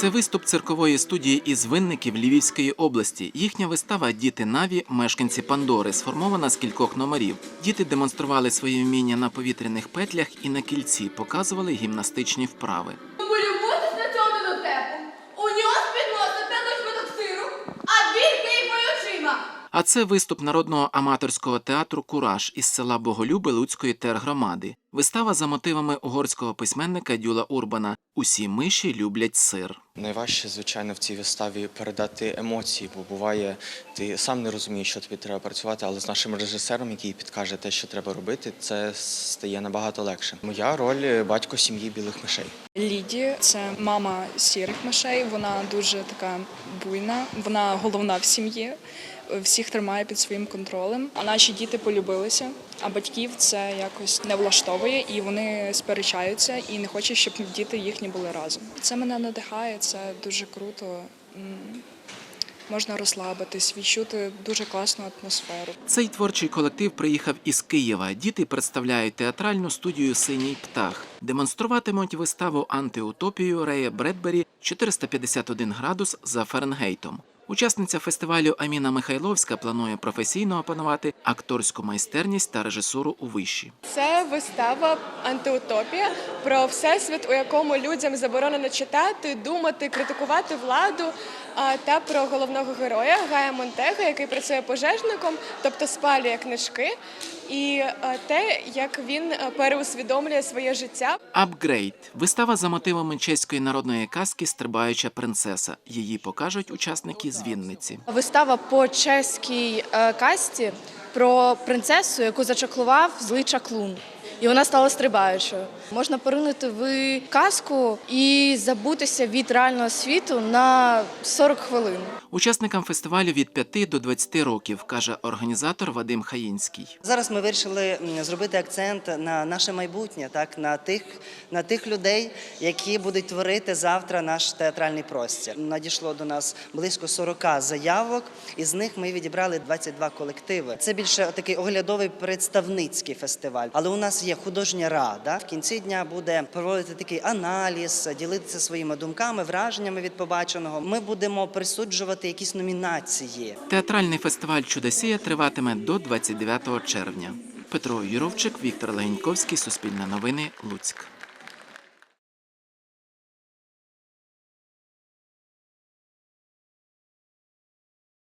Це виступ циркової студії із винників Львівської області. Їхня вистава Діти Наві, мешканці Пандори, сформована з кількох номерів. Діти демонстрували свої вміння на повітряних петлях і на кільці, показували гімнастичні вправи. А це виступ народного аматорського театру Кураж із села Боголюби Луцької тергромади. Вистава за мотивами угорського письменника Дюла Урбана Усі миші люблять сир. Найважче, звичайно, в цій виставі передати емоції, бо буває, ти сам не розумієш, що тобі треба працювати, але з нашим режисером, який підкаже те, що треба робити, це стає набагато легше. Моя роль батько сім'ї білих мишей. Ліді це мама сірих мишей. Вона дуже така буйна. Вона головна в сім'ї. Всіх тримає під своїм контролем. А наші діти полюбилися, а батьків це якось не влаштовує, і вони сперечаються і не хочуть, щоб діти їхні були разом. Це мене надихає, це дуже круто. Можна розслабитись, відчути дуже класну атмосферу. Цей творчий колектив приїхав із Києва. Діти представляють театральну студію Синій птах. Демонструватимуть виставу антиутопію Рея Бредбері 451 градус за Фаренгейтом. Учасниця фестивалю Аміна Михайловська планує професійно опанувати акторську майстерність та режисуру у виші. Це вистава антиутопія про всесвіт, у якому людям заборонено читати, думати, критикувати владу. а, Та про головного героя Гая Монтега, який працює пожежником, тобто спалює книжки, і те, як він переусвідомлює своє життя. Апгрейд вистава за мотивами чеської народної казки Стрибаюча принцеса. Її покажуть учасники з Вінниці. Вистава по чеській е, касті про принцесу, яку зачаклував злий чаклун. І вона стала стрибаючою. Можна поринути в казку і забутися від реального світу на 40 хвилин. Учасникам фестивалю від 5 до 20 років, каже організатор Вадим Хаїнський. Зараз ми вирішили зробити акцент на наше майбутнє, так на тих, на тих людей, які будуть творити завтра наш театральний простір. Надійшло до нас близько 40 заявок, із них ми відібрали 22 колективи. Це більше такий оглядовий представницький фестиваль. Але у нас є художня рада. В кінці дня буде проводити такий аналіз, ділитися своїми думками, враженнями від побаченого. Ми будемо присуджувати якісь номінації. Театральний фестиваль Чудосія триватиме до 29 червня. Петро Юровчик, Віктор Легеньковський, Суспільне новини, Луцьк.